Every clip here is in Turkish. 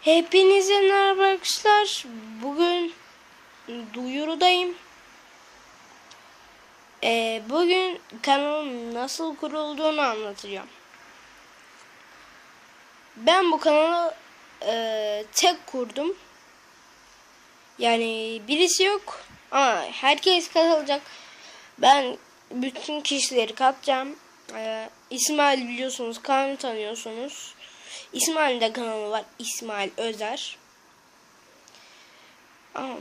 Hepinize merhaba arkadaşlar. Bugün duyurudayım. Ee, bugün kanalın nasıl kurulduğunu anlatacağım. Ben bu kanalı e, tek kurdum. Yani birisi yok ama herkes katılacak. Ben bütün kişileri katacağım. Ee, İsmail biliyorsunuz, Kaan'ı tanıyorsunuz. İsmail'in de kanalı var. İsmail Özer. Ama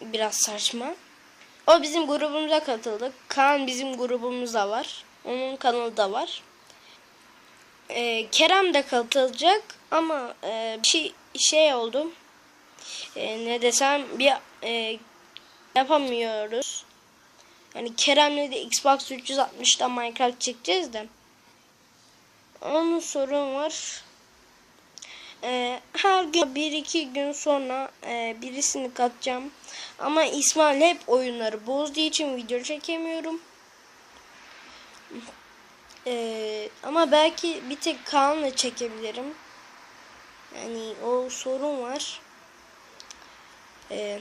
biraz saçma. O bizim grubumuza katıldı. Kaan bizim grubumuzda var. Onun kanalı da var. Ee, Kerem de katılacak ama e, bir şey, şey oldu. Ee, ne desem bir e, yapamıyoruz. Yani Kerem'le de Xbox 360'da Minecraft çekeceğiz de. Onun sorun var. Ee, her gün bir iki gün sonra e, birisini katacağım. Ama İsmail hep oyunları bozduğu için video çekemiyorum. Ee, ama belki bir tek Kaan'la çekebilirim. Yani o sorun var. Ee,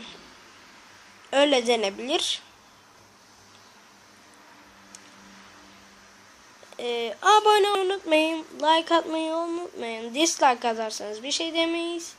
öyle denebilir. Ee, abone olmayı unutmayın. Like atmayı unutmayın. Dislike atarsanız bir şey demeyiz.